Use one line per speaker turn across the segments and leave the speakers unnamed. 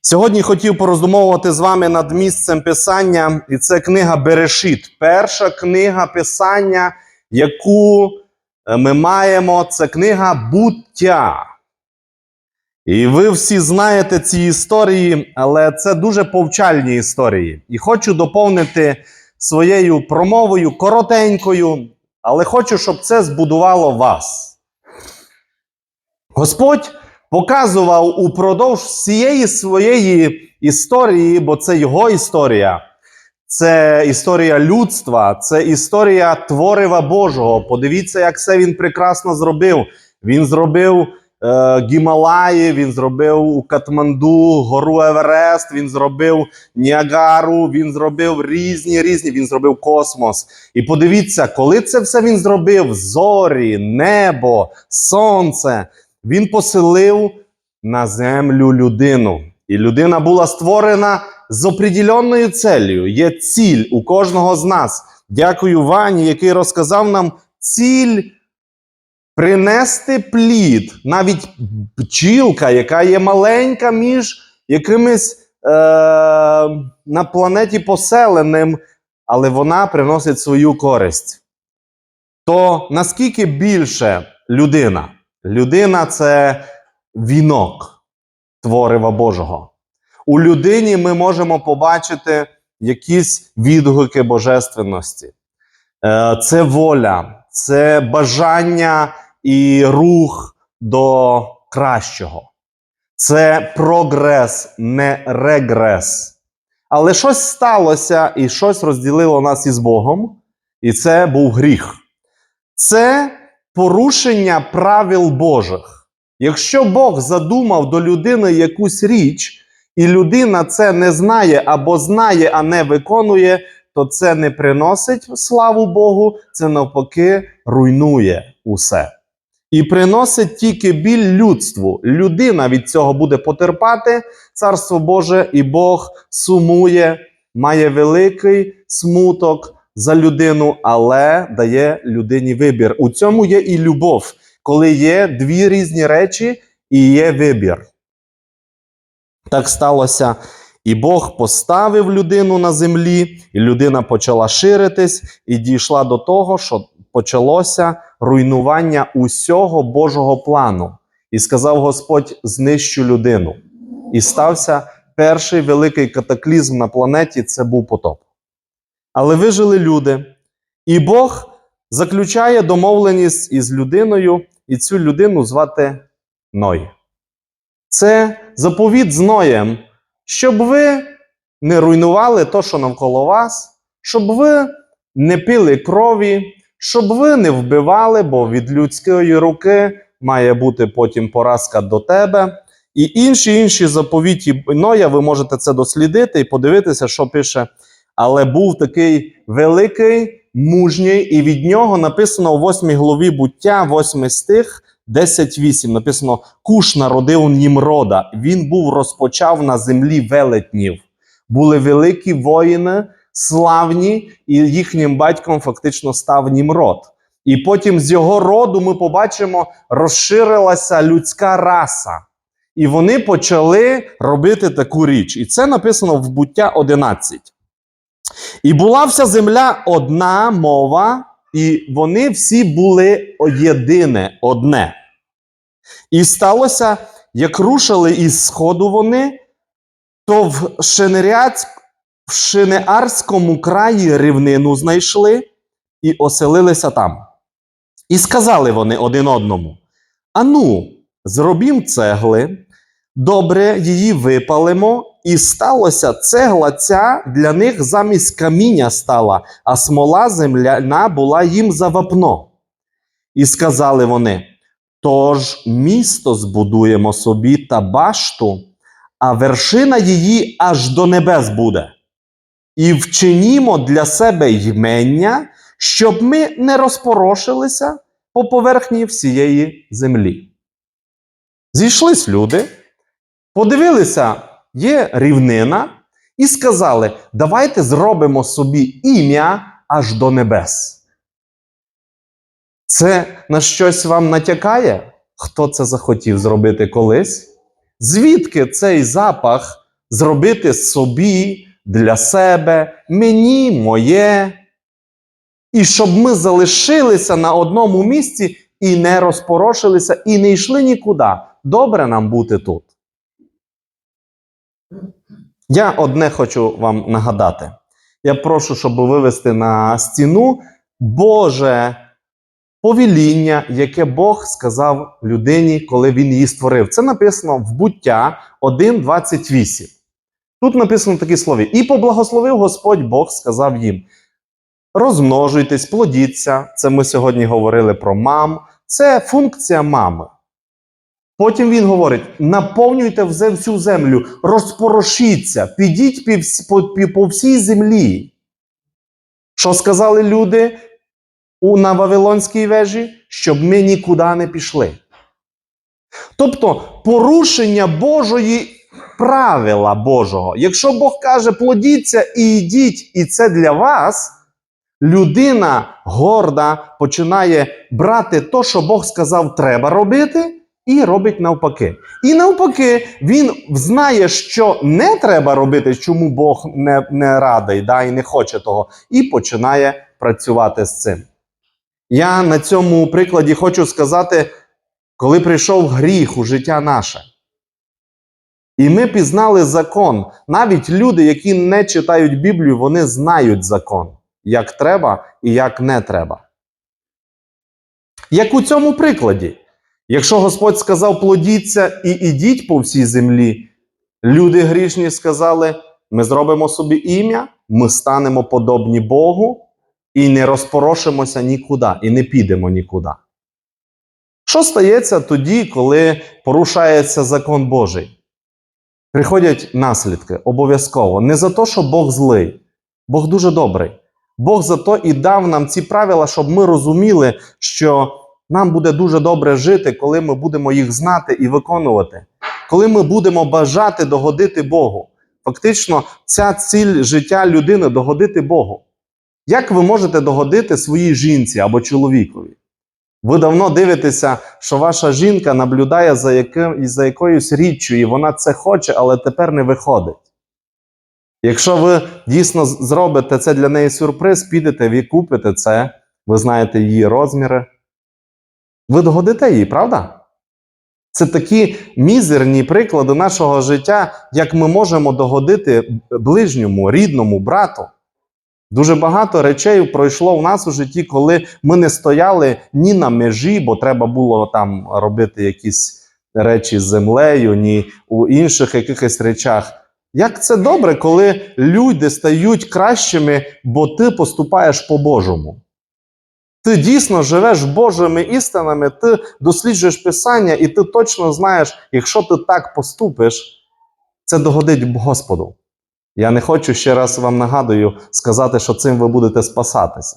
Сьогодні хотів пороздумовувати з вами над місцем писання, і це книга Берешит. Перша книга писання, яку е, ми маємо, це книга буття. І ви всі знаєте ці історії, але це дуже повчальні історії. І хочу доповнити своєю промовою коротенькою, але хочу, щоб це збудувало вас. Господь показував упродовж всієї своєї історії, бо це його історія, це історія людства, це історія творива Божого. Подивіться, як це він прекрасно зробив. Він зробив е, Гімалаї, він зробив у Катманду, гору Еверест, він зробив Ніагару, він зробив різні різні, він зробив космос. І подивіться, коли це все він зробив: зорі, небо, сонце. Він поселив на землю людину. І людина була створена з определенною целью. Є ціль у кожного з нас. Дякую Вані, який розказав нам ціль принести плід. Навіть бджілка, яка є маленька між якимись е- на планеті поселеним, але вона приносить свою користь. То наскільки більше людина? Людина це вінок творива Божого. У людині ми можемо побачити якісь відгуки божественності. Е, Це воля, це бажання і рух до кращого. Це прогрес, не регрес. Але щось сталося і щось розділило нас із Богом, і це був гріх. Це порушення правил Божих. Якщо Бог задумав до людини якусь річ, і людина це не знає або знає, а не виконує, то це не приносить славу Богу, це навпаки руйнує усе. І приносить тільки біль людству. Людина від цього буде потерпати, царство Боже, і Бог сумує, має великий смуток за людину, але дає людині вибір. У цьому є і любов, коли є дві різні речі і є вибір. Так сталося. І Бог поставив людину на землі, і людина почала ширитись, і дійшла до того, що почалося руйнування усього Божого плану. І сказав Господь: знищу людину. І стався перший великий катаклізм на планеті це був потоп. Але вижили люди, і Бог заключає домовленість із людиною, і цю людину звати Ной. Це заповіт з Ноєм, щоб ви не руйнували то, що навколо вас, щоб ви не пили крові, щоб ви не вбивали, бо від людської руки має бути потім поразка до тебе. І інші інші заповіті Ноя, ви можете це дослідити і подивитися, що пише. Але був такий великий, мужній, і від нього написано у 8 главі буття, 8 стих, 10.8. Написано: Куш народив Німрода. Він був розпочав на землі велетнів. Були великі воїни, славні, і їхнім батьком фактично став Німрод. І потім з його роду ми побачимо, розширилася людська раса. І вони почали робити таку річ. І це написано в буття 11. І була вся земля одна мова, і вони всі були єдине, одне. І сталося, як рушили із сходу вони, то в, Шинеарському краї рівнину знайшли і оселилися там. І сказали вони один одному: Ану, зробім цегли, добре її випалимо, і сталося цегла ця для них замість каміння стала, а смола земляна була їм за вапно. І сказали вони: Тож місто збудуємо собі та башту, а вершина її аж до небес буде. І вчинімо для себе ймення, щоб ми не розпорошилися по поверхні всієї землі. Зійшлись люди, подивилися, є рівнина, і сказали: давайте зробимо собі ім'я аж до небес. Це на щось вам натякає? Хто це захотів зробити колись? Звідки цей запах зробити собі, для себе, мені, моє. І щоб ми залишилися на одному місці і не розпорошилися, і не йшли нікуди. Добре нам бути тут. Я одне хочу вам нагадати. Я прошу, щоб вивести на стіну Боже повеління, яке Бог сказав людині, коли він її створив. Це написано в буття 1.28. Тут написано такі слові: І поблагословив Господь Бог, сказав їм: розмножуйтесь, плодіться. Це ми сьогодні говорили про мам. Це функція мами. Потім він говорить: наповнюйте всю землю, розпорошіться, підіть по, всій землі. Що сказали люди на Вавилонській вежі? Щоб ми нікуди не пішли. Тобто порушення Божої правила Божого. Якщо Бог каже, плодіться і йдіть, і це для вас, людина горда починає брати то, що Бог сказав, треба робити, і робить навпаки. І навпаки, він знає, що не треба робити, чому Бог не, не радий да, і не хоче того, і починає працювати з цим. Я на цьому прикладі хочу сказати, коли прийшов гріх у життя наше. І ми пізнали закон. Навіть люди, які не читають Біблію, вони знають закон, як треба і як не треба. Як у цьому прикладі. Якщо Господь сказав плодіться і ідіть по всій землі, люди грішні сказали: ми зробимо собі ім'я, ми станемо подобні Богу і не розпорошимося нікуди, і не підемо нікуди. Що стається тоді, коли порушається закон Божий? Приходять наслідки обов'язково. Не за те, що Бог злий, Бог дуже добрий. Бог за то і дав нам ці правила, щоб ми розуміли, що нам буде дуже добре жити, коли ми будемо їх знати і виконувати, коли ми будемо бажати догодити Богу. Фактично, ця ціль життя людини догодити Богу. Як ви можете догодити своїй жінці або чоловікові? Ви давно дивитеся, що ваша жінка наблюдає за, яким, за якоюсь річчю, і вона це хоче, але тепер не виходить. Якщо ви дійсно зробите це для неї сюрприз, підете, ви купите це, ви знаєте її розміри. Ви догодите їй, правда? Це такі мізерні приклади нашого життя, як ми можемо догодити ближньому, рідному, брату. Дуже багато речей пройшло в нас у житті, коли ми не стояли ні на межі, бо треба було там робити якісь речі з землею, ні у інших якихось речах. Як це добре, коли люди стають кращими, бо ти поступаєш по-божому. Ти дійсно живеш Божими істинами, ти досліджуєш Писання, і ти точно знаєш, якщо ти так поступиш, це догодить Господу. Я не хочу ще раз вам нагадую сказати, що цим ви будете спасатися.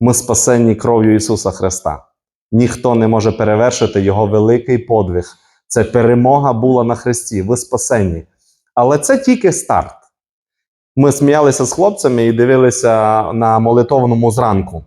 Ми спасенні кров'ю Ісуса Христа. Ніхто не може перевершити Його великий подвиг. Це перемога була на Христі. Ви спасенні. Але це тільки старт. Ми сміялися з хлопцями і дивилися на молитовному зранку.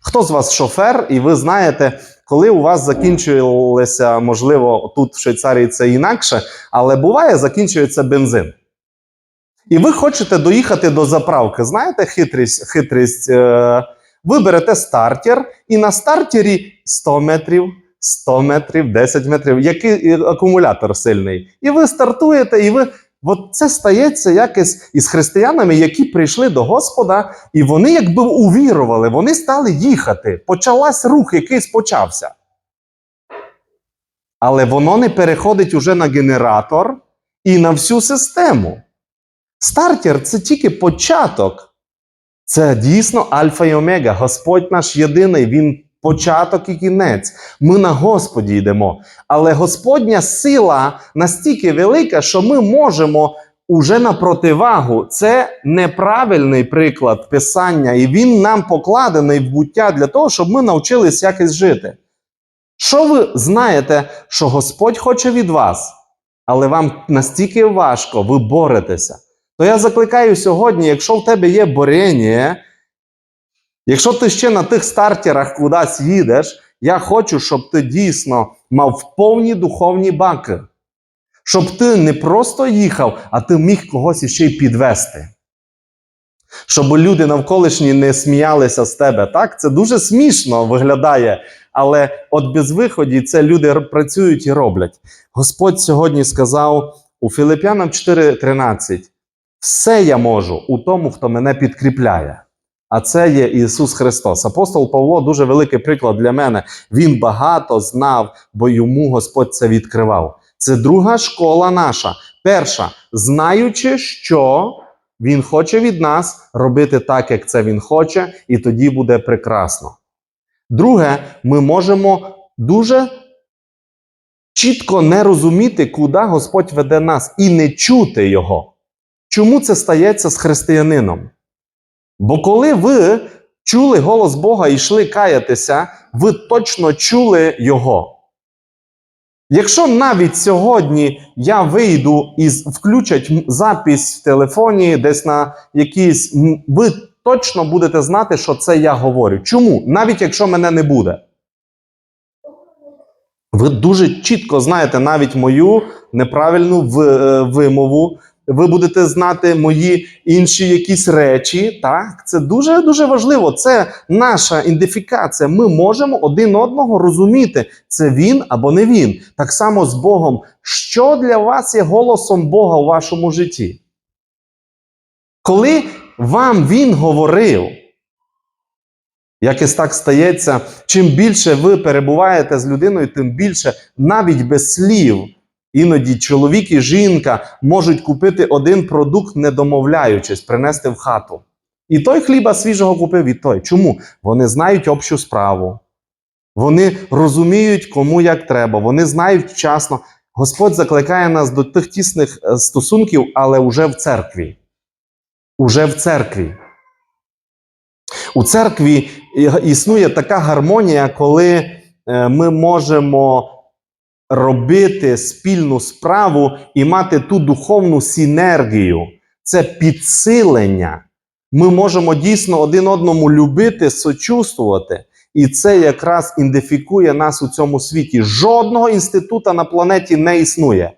Хто з вас шофер, і ви знаєте, коли у вас закінчувалися, можливо, тут в Швейцарії це інакше, але буває, закінчується бензин. І ви хочете доїхати до заправки. Знаєте хитрість? хитрість е, ви берете стартер, і на стартері 100 метрів, 100 метрів, 10 метрів, який акумулятор сильний. І ви стартуєте, і ви. От це стається якось із християнами, які прийшли до Господа, і вони якби увірували, вони стали їхати. Почалась рух, якийсь почався. Але воно не переходить уже на генератор і на всю систему. Стартер це тільки початок. Це дійсно альфа і омега. Господь наш єдиний, Він початок і кінець. Ми на Господі йдемо. Але Господня сила настільки велика, що ми можемо уже на противагу. Це неправильний приклад писання, і він нам покладений в буття для того, щоб ми навчились якось жити. Що ви знаєте, що Господь хоче від вас, але вам настільки важко, ви боретеся. То я закликаю сьогодні, якщо в тебе є борення, якщо ти ще на тих стартерах кудись їдеш, я хочу, щоб ти дійсно мав повні духовні баки. Щоб ти не просто їхав, а ти міг когось іще й підвести. Щоб люди навколишні не сміялися з тебе. Так, це дуже смішно виглядає. Але от без виході це люди працюють і роблять. Господь сьогодні сказав у Филип'янам 4:13: все я можу у тому, хто мене підкріпляє. А це є Ісус Христос. Апостол Павло дуже великий приклад для мене. Він багато знав, бо йому Господь це відкривав. Це друга школа наша. Перша, знаючи, що Він хоче від нас робити так, як це Він хоче, і тоді буде прекрасно. Друге, ми можемо дуже чітко не розуміти, куди Господь веде нас, і не чути Його. Чому це стається з християнином? Бо коли ви чули голос Бога і йшли каятися, ви точно чули Його. Якщо навіть сьогодні я вийду і включать запись в телефоні, десь на якійсь, ви точно будете знати, що це я говорю. Чому? Навіть якщо мене не буде. Ви дуже чітко знаєте навіть мою неправильну е, вимову. Ви будете знати мої інші якісь речі. Так, це дуже дуже важливо. Це наша ідентифікація. Ми можемо один одного розуміти, це він або не він. Так само з Богом. Що для вас є голосом Бога у вашому житті? Коли вам він говорив, якось так стається, чим більше ви перебуваєте з людиною, тим більше навіть без слів. Іноді чоловік і жінка можуть купити один продукт, не домовляючись, принести в хату. І той хліба свіжого купив, і той. Чому? Вони знають общу справу. Вони розуміють, кому як треба, вони знають вчасно. Господь закликає нас до тих тісних е, стосунків, але уже в церкві. Уже в церкві. У церкві існує така гармонія, коли е, ми можемо робити спільну справу і мати ту духовну синергію. Це підсилення. Ми можемо дійсно один одному любити, сочувствувати. І це якраз ідентифікує нас у цьому світі. Жодного інститута на планеті не існує.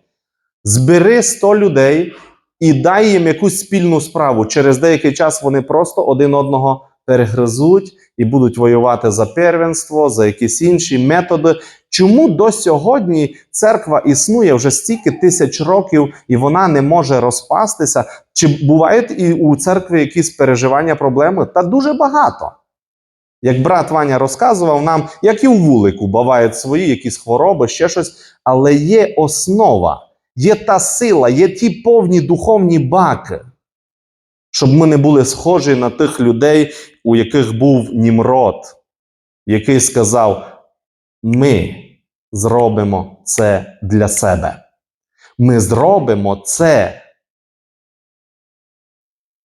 Збери 100 людей і дай їм якусь спільну справу. Через деякий час вони просто один одного перегризуть і будуть воювати за первенство, за якісь інші методи. Чому до сьогодні церква існує вже стільки тисяч років і вона не може розпастися? Чи бувають і у церкві якісь переживання, проблеми? Та дуже багато. Як брат Ваня розказував нам, як і у вулику, бувають свої якісь хвороби, ще щось, але є основа, є та сила, є ті повні духовні баки, щоб ми не були схожі на тих людей, у яких був Німрод, який сказав: Ми зробимо це для себе. Ми зробимо це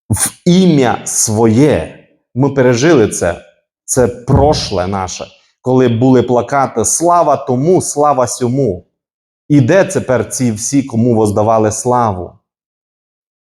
в ім'я своє. Ми пережили це. Це прошле наше, коли були плакати Слава тому, слава сьому. І де тепер ці всі, кому воздавали славу?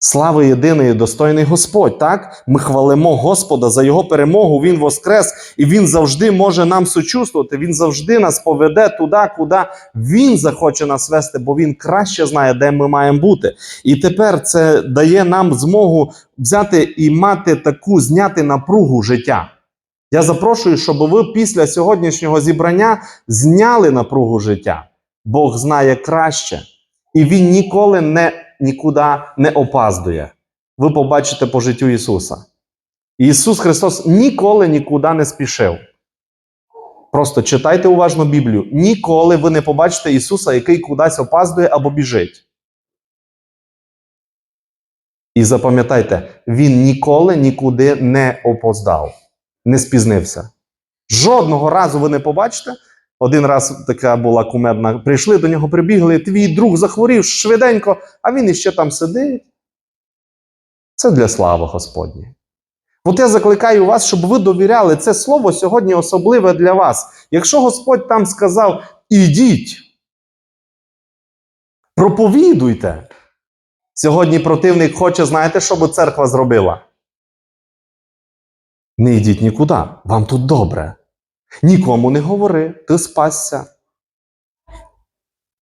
Слави єдиний достойний Господь, так? Ми хвалимо Господа за Його перемогу. Він воскрес, і Він завжди може нам сочувствувати. Він завжди нас поведе туди, куди Він захоче нас вести, бо Він краще знає, де ми маємо бути. І тепер це дає нам змогу взяти і мати таку зняти напругу життя. Я запрошую, щоб ви після сьогоднішнього зібрання зняли напругу життя. Бог знає краще, і Він ніколи не, нікуди не опаздує. Ви побачите по життю Ісуса. Ісус Христос ніколи нікуди не спішив. Просто читайте уважно Біблію. Ніколи ви не побачите Ісуса, який кудись опаздує або біжить. І запам'ятайте, Він ніколи нікуди не опоздав не спізнився. Жодного разу ви не побачите. Один раз така була кумедна. Прийшли до нього, прибігли, твій друг захворів швиденько, а він іще там сидить. Це для слави Господні. От я закликаю вас, щоб ви довіряли це слово сьогодні особливе для вас. Якщо Господь там сказав, ідіть, проповідуйте. Сьогодні противник хоче, знаєте, що би церква зробила? Не йдіть нікуди, вам тут добре. Нікому не говори, ти спасся.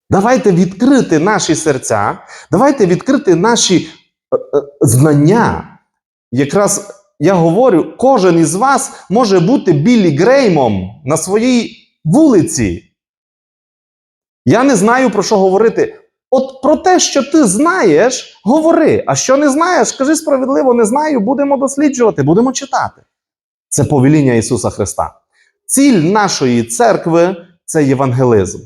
Давайте відкрити наші серця, давайте відкрити наші е, е, знання. Якраз я говорю, кожен із вас може бути Біллі Греймом на своїй вулиці. Я не знаю про що говорити. От про те, що ти знаєш, говори. А що не знаєш, кажи справедливо, не знаю, будемо досліджувати, будемо читати. Це повеління Ісуса Христа. Ціль нашої церкви це євангелизм.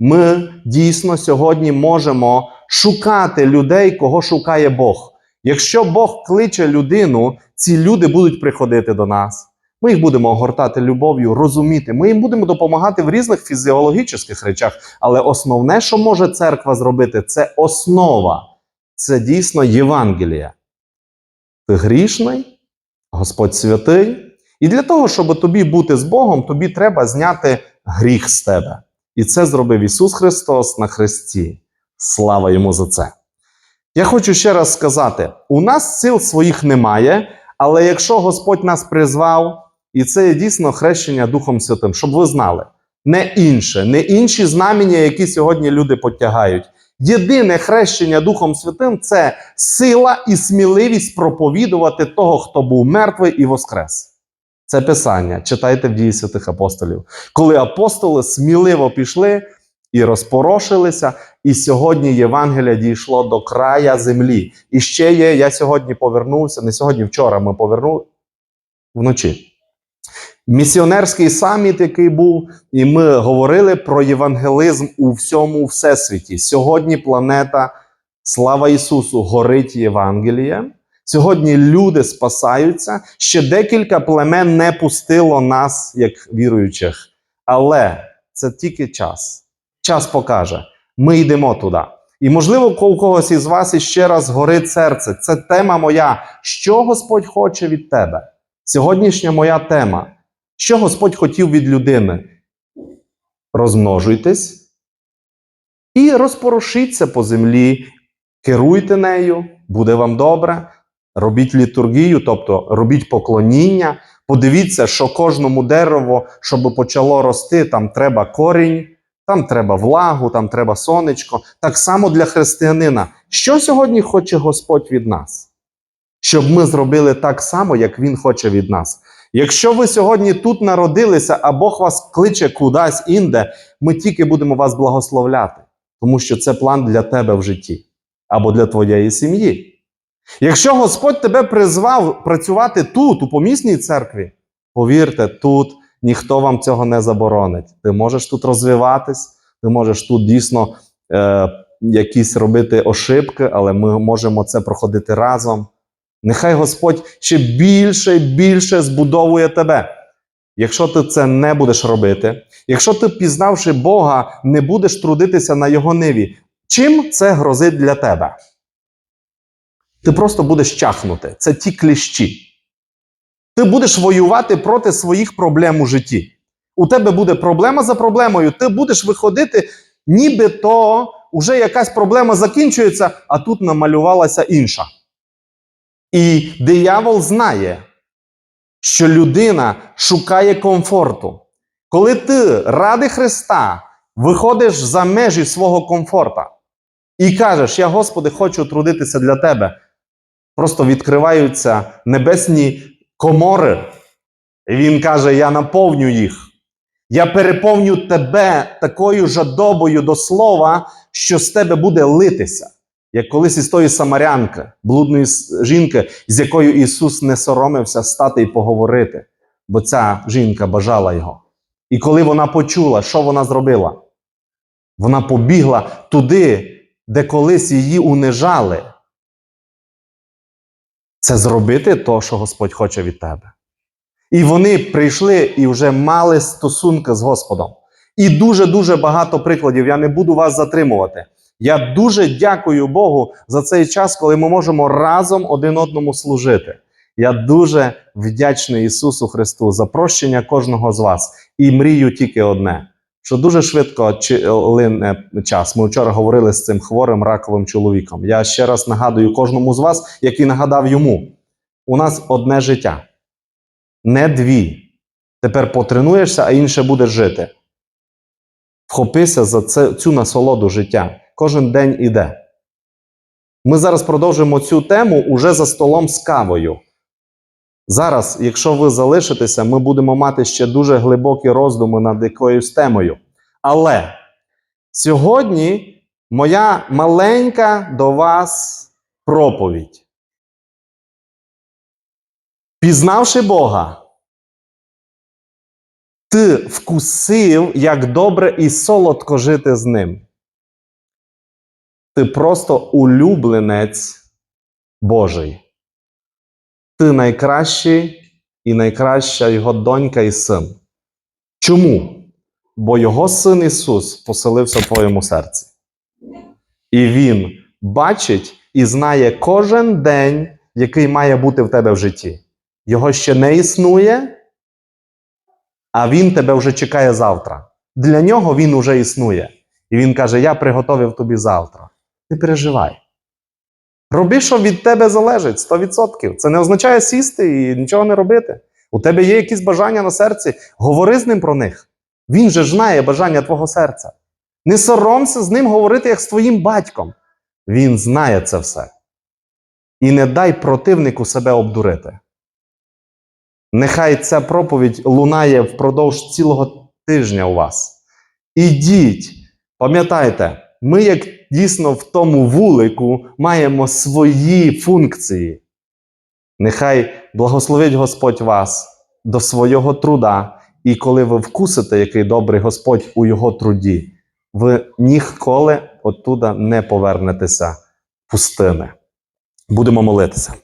Ми дійсно сьогодні можемо шукати людей, кого шукає Бог. Якщо Бог кличе людину, ці люди будуть приходити до нас. Ми їх будемо огортати любов'ю, розуміти. Ми їм будемо допомагати в різних фізіологічних речах. Але основне, що може церква зробити, це основа. Це дійсно Євангелія. Ти грішний, Господь святий. І для того, щоб тобі бути з Богом, тобі треба зняти гріх з тебе. І це зробив Ісус Христос на Христі. Слава йому за це. Я хочу ще раз сказати: у нас сил своїх немає, але якщо Господь нас призвав, і це є дійсно хрещення Духом Святим, щоб ви знали, не інше, не інші знамення, які сьогодні люди потягають. Єдине хрещення Духом Святим це сила і сміливість проповідувати того, хто був мертвий і воскрес. Це писання. Читайте в дії святих апостолів. Коли апостоли сміливо пішли і розпорошилися, і сьогодні Євангелія дійшло до края землі. І ще є, я сьогодні повернувся, не сьогодні, вчора ми повернули вночі. Місіонерський саміт, який був, і ми говорили про євангелизм у всьому всесвіті. Сьогодні планета, слава Ісусу, горить Євангелієм. Сьогодні люди спасаються. Ще декілька племен не пустило нас, як віруючих. Але це тільки час. Час покаже. Ми йдемо туди. І, можливо, у когось із вас іще раз горить серце. Це тема моя. Що Господь хоче від тебе? Сьогоднішня моя тема. Що Господь хотів від людини? Розмножуйтесь і розпорошіться по землі, керуйте нею, буде вам добре. Робіть літургію, тобто робіть поклоніння. Подивіться, що кожному дереву, щоб почало рости, там треба корінь, там треба влагу, там треба сонечко. Так само для християнина. Що сьогодні хоче Господь від нас? Щоб ми зробили так само, як Він хоче від нас. Якщо ви сьогодні тут народилися, а Бог вас кличе кудись інде, ми тільки будемо вас благословляти, тому що це план для тебе в житті або для твоєї сім'ї. Якщо Господь тебе призвав працювати тут, у помісній церкві, повірте, тут ніхто вам цього не заборонить. Ти можеш тут розвиватись, ти можеш тут дійсно е, якісь робити ошибки, але ми можемо це проходити разом. Нехай Господь ще більше і більше збудовує тебе. Якщо ти це не будеш робити, якщо ти, пізнавши Бога, не будеш трудитися на Його ниві, чим це грозить для тебе? Ти просто будеш чахнути. Це ті кліщі. Ти будеш воювати проти своїх проблем у житті. У тебе буде проблема за проблемою. Ти будеш виходити, ніби то вже якась проблема закінчується, а тут намалювалася інша. І диявол знає, що людина шукає комфорту. Коли ти ради Христа виходиш за межі свого комфорта і кажеш: Я, Господи, хочу трудитися для Тебе, просто відкриваються небесні комори. І Він каже: Я наповню їх. Я переповню тебе такою жадобою до слова, що з тебе буде литися як колись із тої самарянки, блудної жінки, з якою Ісус не соромився стати і поговорити, бо ця жінка бажала його. І коли вона почула, що вона зробила? Вона побігла туди, де колись її унижали. Це зробити то, що Господь хоче від тебе. І вони прийшли і вже мали стосунки з Господом. І дуже-дуже багато прикладів. Я не буду вас затримувати. Я дуже дякую Богу за цей час, коли ми можемо разом один одному служити. Я дуже вдячний Ісусу Христу за прощення кожного з вас і мрію тільки одне: що дуже швидко лине час. Ми вчора говорили з цим хворим раковим чоловіком. Я ще раз нагадую кожному з вас, який нагадав йому: у нас одне життя, не дві. Тепер потренуєшся, а інше будеш жити. Вхопися за це, цю насолоду життя. Кожен день іде. Ми зараз продовжуємо цю тему уже за столом з кавою. Зараз, якщо ви залишитеся, ми будемо мати ще дуже глибокі роздуми над якоюсь темою. Але сьогодні моя маленька до вас проповідь. Пізнавши Бога, ти вкусив, як добре і солодко жити з ним. Ти просто улюбленець Божий. Ти найкращий і найкраща його донька і син. Чому? Бо його син Ісус поселився в твоєму серці. І Він бачить і знає кожен день, який має бути в тебе в житті. Його ще не існує, а Він тебе вже чекає завтра. Для нього він уже існує. І він каже: Я приготовив тобі завтра. Не переживай. Роби, що від тебе залежить 100%. Це не означає сісти і нічого не робити. У тебе є якісь бажання на серці, говори з ним про них. Він же знає бажання твого серця. Не соромся з ним говорити як з твоїм батьком. Він знає це все. І не дай противнику себе обдурити. Нехай ця проповідь лунає впродовж цілого тижня у вас. Ідіть, пам'ятайте, ми, як дійсно в тому вулику, маємо свої функції. Нехай благословить Господь вас до свого труда, і коли ви вкусите, який добрий Господь у його труді, ви ніколи оттуда не повернетеся пустими. Будемо молитися.